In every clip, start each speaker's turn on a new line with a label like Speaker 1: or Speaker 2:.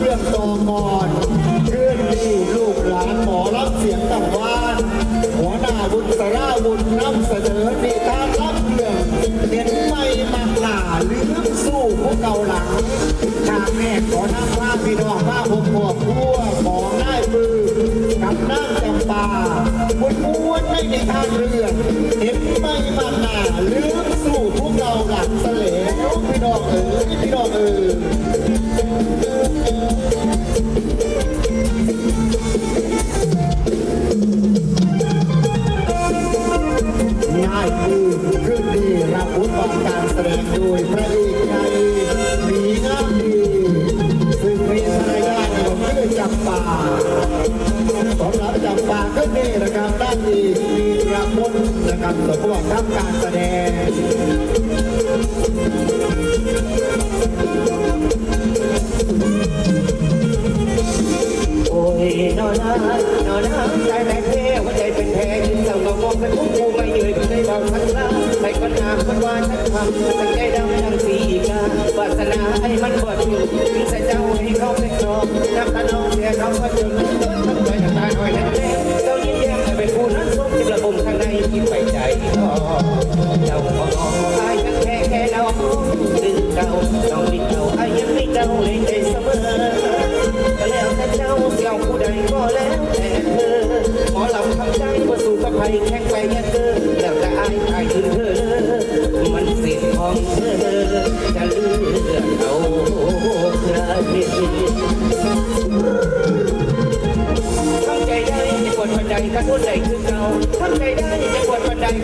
Speaker 1: เรื่องโตก่อนเรื่องนี้ลูกหลานหมอรับเสียงต่างวานหัวหน้าบุญสราบุญนำเสนอนิทานรับเรื่องเห็นไม่มักหน้าลืมสู้ผู้เก่าหลังทางแม่ขอนำพาพี่น้องมาพบพวกพัวของนายมือกับนางจำปาบุญม้วนไม่ในทางเรื่องเห็นไม่มักหน้าลืมสู้ผู้เก่าหลังเสลวพี่น้องเอ๋ยพี่น้องเอ๋ย โดยพระเอกในมีงามดีซึ่งมีรายได้ของชื่อจับปาของหรับจำปาก็นี่นะครับด้านดีมีระมนนะครับสมบูรณ์ทำการแสดง
Speaker 2: ยนอนนะนอนน้ำใจแตกเพหัวใจเป็นแผลยิ้มเศร้าก็มองเป็นผู้ผู้ไม่ยืนก็ได้บอกทันลาใส่คนงามคนวานฉันทำตั้งใจดำทั้งสีกาวาสนาให้มันบดอยู่ถึงใส่เจ้าให้เขาเป็นครองนับตาน้องเสียเขาก็จน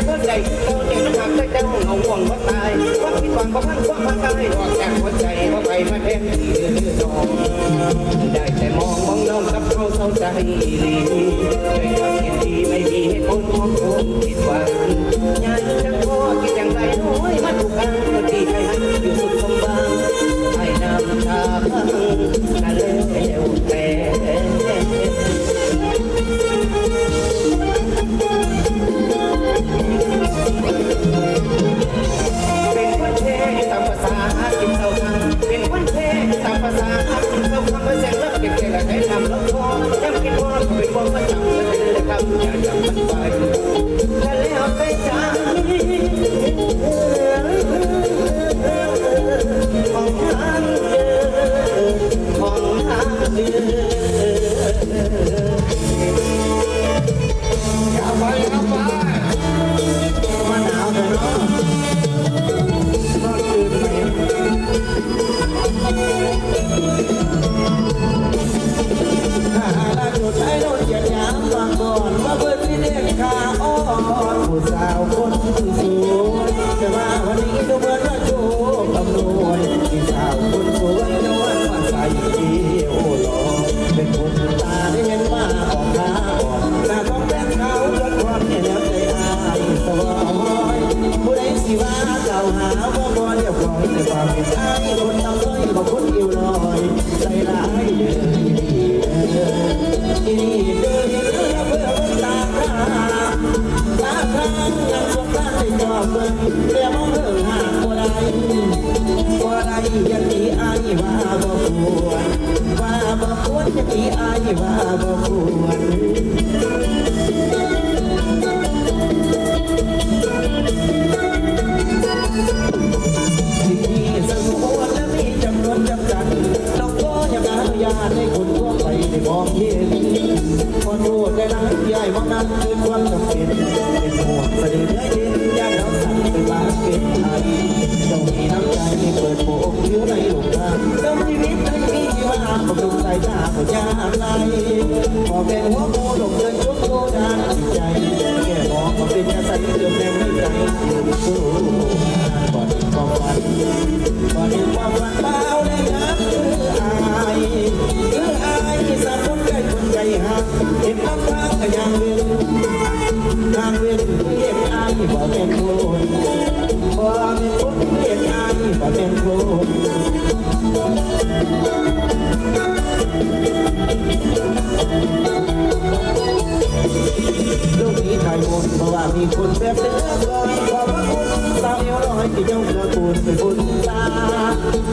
Speaker 2: กดบันไดก็ทนได้คือเก่าเนี่ยน้ำหักใจเจ้าเงาห่วงว่าตายความคิดหวังว่าพันความพันตายออกจากหัวใจว่าไปมาแทนที่น้องได้แต่มองมองน้องกับเขาเศร้าใจลีด้วยความคิดดีไม่มีเหตุผลมองคงผิดหวังยายจังพ่อคิดอย่างไรน้อยมาถูกกันก็ที่ให้หันอยู่สุดสมบังให้น้ำตาพังนั่นแล้วแต่ ถ้าแล้วไปจากนี้ เว้
Speaker 1: นเห็นอายบ่เป็นคนบ่เป็นคนเห็นอายบ่เป็นคน ลูกนี้ไทยบนเพราะว่ามีคนแบบเดิมก่อนขอบพระคุณสาวเอวลอยที่เจ้าเกือกูลเป็นบุญตา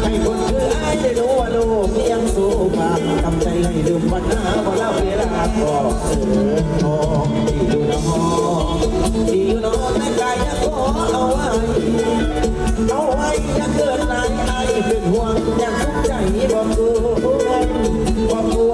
Speaker 1: ให้คนคือไอายได้รู้ว่าโลกยังสูงมาก
Speaker 3: มีมวันหน้าวันละเวลาก็เออทองดีอยู่นะฮองดีอยู่นะแต่กายยังขอเอาไว้เอาไว้อย่าเกิดนายไอ้เป็นห่วงอย่ากทุกข์ใจบอกกูบอกกว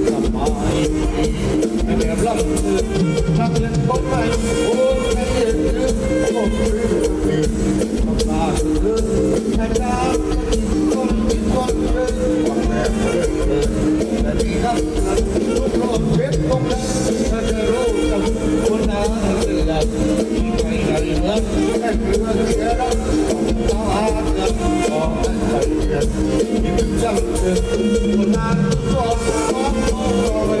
Speaker 3: แบบลำเลือทำเล่นบ้องไม้โอ้ยแเย็นลืมโอ้ยลืมทาลืมแค่
Speaker 4: ตาคนที่
Speaker 3: คนลืมวังแหลมลืที่ทำนั้นลู
Speaker 4: กโลกเช็ดตรงนั้น
Speaker 3: ถ้ารู้จักคนหนา
Speaker 2: เลือดไปหนเรื่อดเสียรักต้องาบน้ออแต่ใจเนยิ่จำเคนหนก็ต้องอ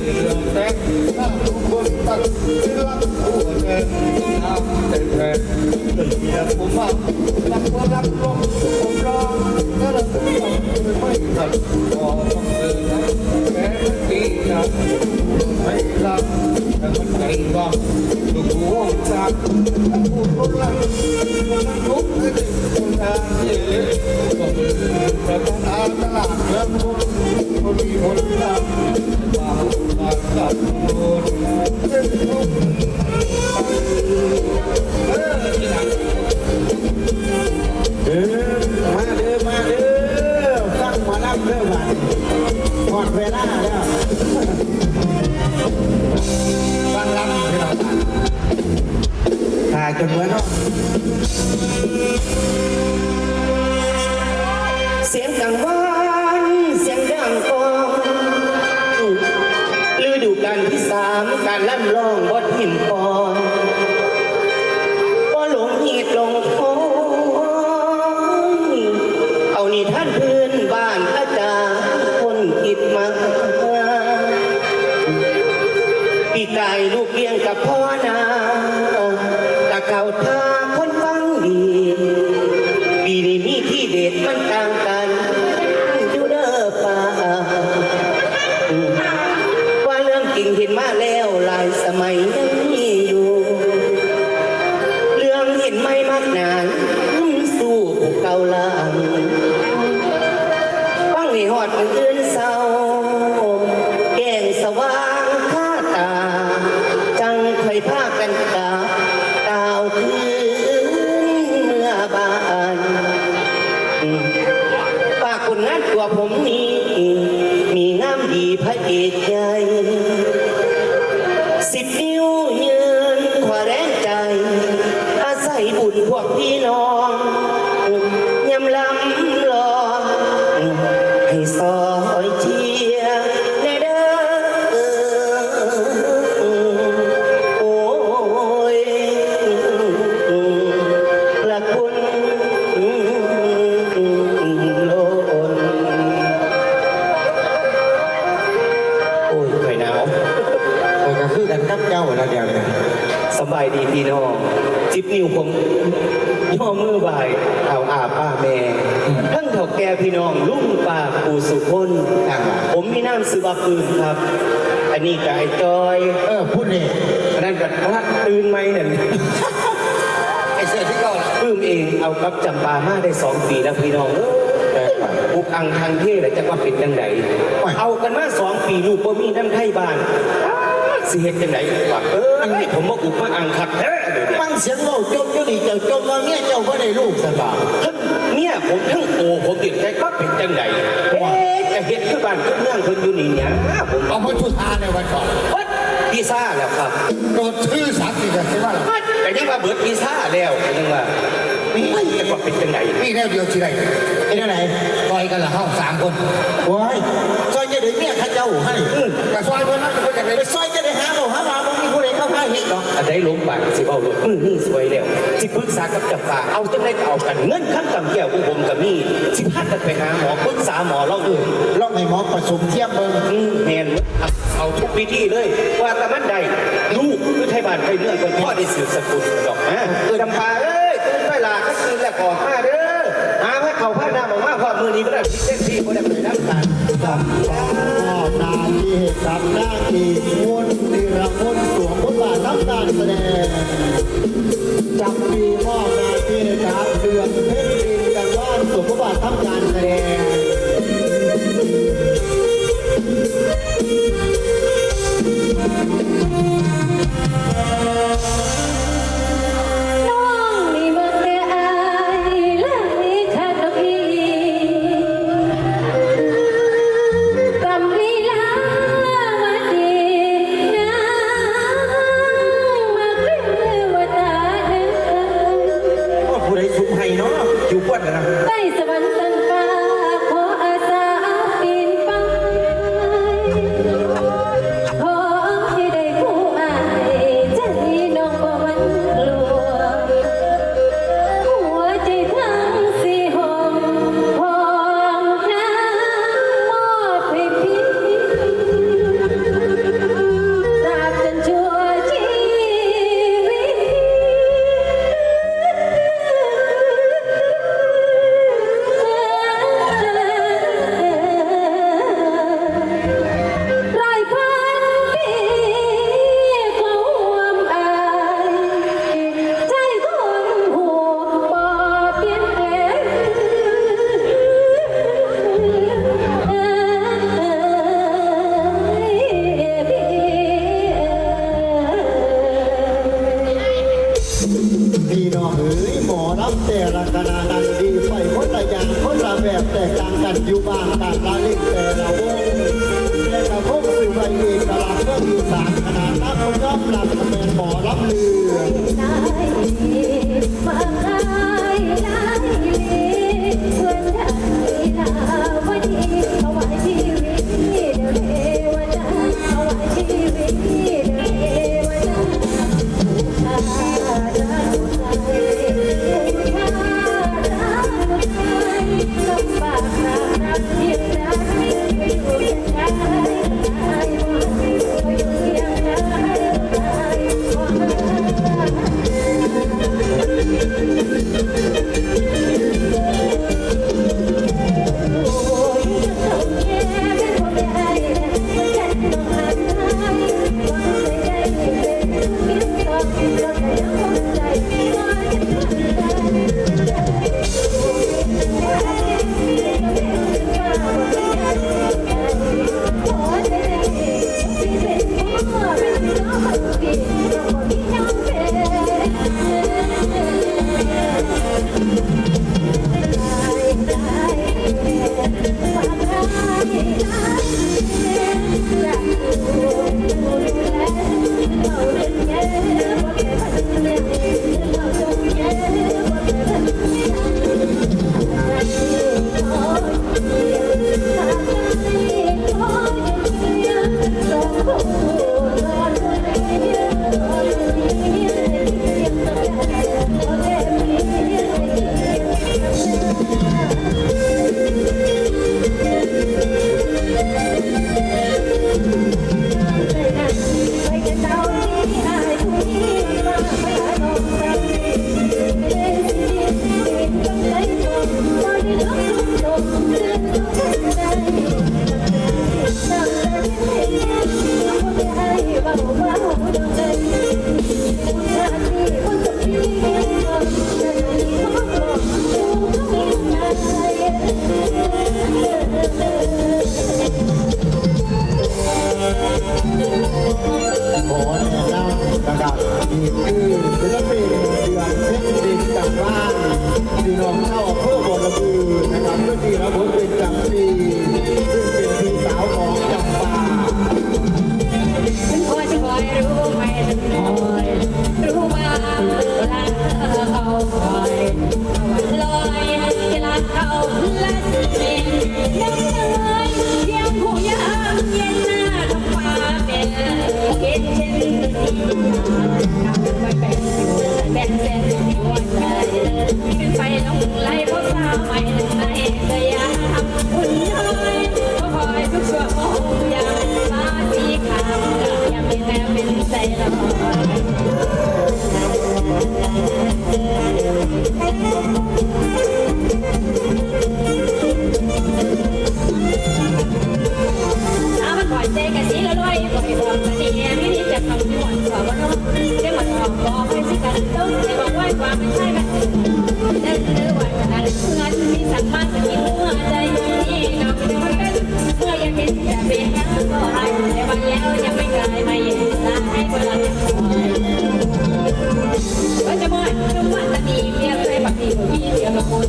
Speaker 2: เรื่องเต็น้ำทุนตักเรื่องหัวเงิน้ำเต็มแผ่นต็มเมียผมากรักรั หมดเวลาแล้วฟังลำให้เราตัดถ่ายจนเมือนเนาะเสียงกังวานเสียงดังกองฤดูกาลที่สามการล่ำร้องบทหิมพรว่ ลู สุคน
Speaker 5: อ่า
Speaker 2: ผมมีน้ำสืบาปืนครับ อันนี้กายจอย
Speaker 5: เออพูดนี่
Speaker 2: อันนั้นกับรักตื่นไหมเนี่ย
Speaker 5: ไอ้เสื้อที่เก่า
Speaker 2: ปื้มเองเอากับจำปามาได้สองปีแล้วพี่น้องเอ้ยอุกอังทางเท่แล้วจะว่าเป็นจังไดเอากันมาสองปีลูกบ่มีน้ำไทยบ้านสิเฮ็ดจังไดวะเออให้ผมมาอุกมาอังคักแท้เดี๋ย วนี้
Speaker 5: ฟังเสียงเราจมอยู่นี่เจ้าจมว่าเมียเจ้าก็ได้ลูกสบาย
Speaker 2: ทั้งเนี่ยผมทั้งโอผมติดใจก็เป็นจังไดเอ๊ะจะเฮ็ดคือบ้านคือเมืองคนอยู่นี่เนี่ยผม
Speaker 5: เอามาทุทาในวันก่อน
Speaker 2: วัดพิซ่าแล้วครับ
Speaker 5: โดนชื่อสามสี่กันใช่ไหมล่ะ
Speaker 2: วัดแต่ยังว่าเบิดพิซ่าแล้วแต่ยังว่าไม่จะว่าเป็นจังได
Speaker 5: นี่แนวเดียวที่ไหนไอ้แนวไหนซอยกันละห้องสามคนโอ้ยซอยจะได้เมียข้าเจ้าให้แต่ซอยคนนั้นคนอย่างไรซอยจะได้หาเราหามาไม่มีผู้ใดเข้า ข้าเห็นหรอก
Speaker 2: อันใดล้มปากสิเบาเลยมือนี่สวยแล้วสิปรึกษากับจับปาเอาจังได้ก็เอากันเงินขั้นต่ำแก้วของผมกับนี่สิพากันไปหาหมอปรึกษาหมอเล่าเออ
Speaker 5: ลองให้หมอผสมเทียมเบิ่ง
Speaker 2: อืมแมนเอาเอาทุกวิธีเลย ว่าแต่มันใดลูกคือไทยบ้านไทยเมืองคนพ่อได้สืบสกุลดอกฮะจำปาเอ้ยตื่นไปลาก็คืนแล้วก่อนมาเด้อหาว่าเขาพาหน้าบอกว่าความมือนี้ก็ได้พิเศษที่คนได้ไปรับการ
Speaker 5: จับนาทีจับหน้าทีมุนนิรมุนสวมบท Amen.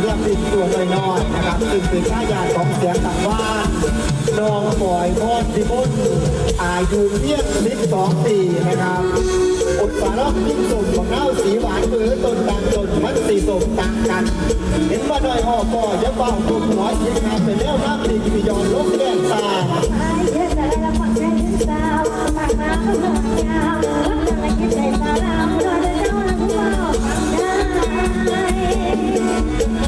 Speaker 5: เรื่
Speaker 1: องติดตั
Speaker 5: ว
Speaker 1: ไปนอยนะ
Speaker 5: ครับ
Speaker 1: ซึ่งเป็นข้า
Speaker 5: ยาของเสียงต่างว่านนองปล่อยพอดดิบุนอายุเรียกนิดสอง
Speaker 1: ปีนะครับอดฝาลอกนิ่งสมของเน่าสีหวานเบือตนต่างจนมันสีสมต่างกัน เห็นว่าดอยหอกอยับเบาตุ่มหัวเชียงาำไปแล้วน้ำดีกิยอนลกแด
Speaker 5: งตาใจตาลามก็ได้เจ้าละผู้บอกได้